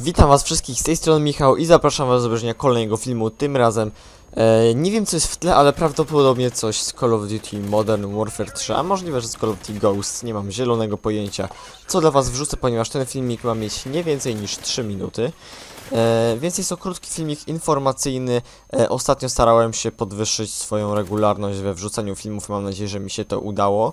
Witam was wszystkich z tej strony Michał i zapraszam was do obejrzenia kolejnego filmu, tym razem e, nie wiem co jest w tle, ale prawdopodobnie coś z Call of Duty Modern Warfare 3, a możliwe, że z Call of Duty Ghosts, nie mam zielonego pojęcia co dla was wrzucę, ponieważ ten filmik ma mieć nie więcej niż 3 minuty. E, więc jest to krótki filmik informacyjny. E, ostatnio starałem się podwyższyć swoją regularność we wrzucaniu filmów. Mam nadzieję, że mi się to udało.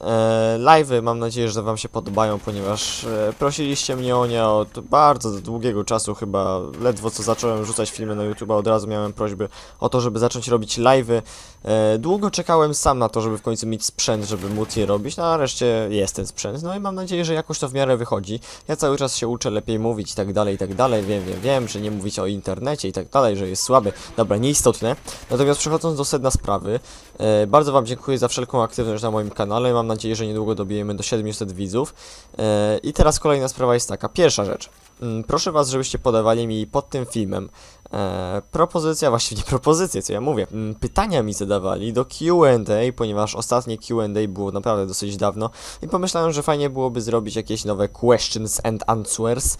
E, live'y mam nadzieję, że Wam się podobają, ponieważ e, prosiliście mnie o nie od bardzo długiego czasu, chyba ledwo co zacząłem rzucać filmy na YouTube, od razu miałem prośby o to, żeby zacząć robić live'y. E, długo czekałem sam na to, żeby w końcu mieć sprzęt, żeby móc je robić, no a nareszcie jest ten sprzęt, no i mam nadzieję, że jakoś to w miarę wychodzi. Ja cały czas się uczę lepiej mówić i tak dalej, i tak dalej, wiem, wiem, wiem, że nie mówić o internecie i tak dalej, że jest słaby. Dobra, nieistotne. Natomiast przechodząc do sedna sprawy, e, bardzo Wam dziękuję za wszelką aktywność na moim kanale, mam nadzieję, że niedługo dobijemy do 700 widzów. E, I teraz kolejna sprawa jest taka, pierwsza rzecz. Mm, Proszę Was, żebyście podawali mi pod tym filmem e, propozycja, właściwie nie propozycje, co ja mówię, mm, pytania mi zadawali do Q&A, ponieważ ostatnie Q&A było naprawdę dosyć dawno i pomyślałem, że fajnie byłoby zrobić jakieś nowe questions and answers.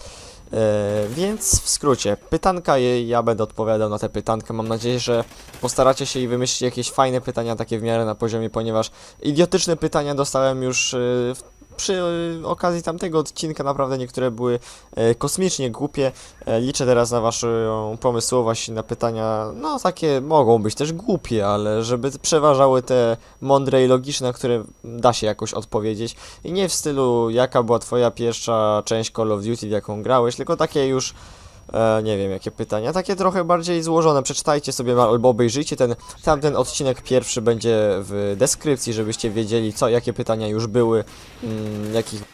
E, więc w skrócie, pytanka, ja będę odpowiadał na te pytanka. Mam nadzieję, że postaracie się i wymyślić jakieś fajne pytania, takie w miarę na poziomie, ponieważ idiotyczne pytania dostałem już e, w przy e, okazji tamtego odcinka naprawdę niektóre były e, kosmicznie głupie. E, liczę teraz na waszą pomysłowość na pytania, no takie mogą być też głupie, ale żeby przeważały te mądre i logiczne, które da się jakoś odpowiedzieć. I nie w stylu jaka była twoja pierwsza część Call of Duty, w jaką grałeś, tylko takie już E, nie wiem jakie pytania, takie trochę bardziej złożone. Przeczytajcie sobie albo obejrzyjcie ten tamten odcinek pierwszy będzie w deskrypcji, żebyście wiedzieli co, jakie pytania już były, mm, jakich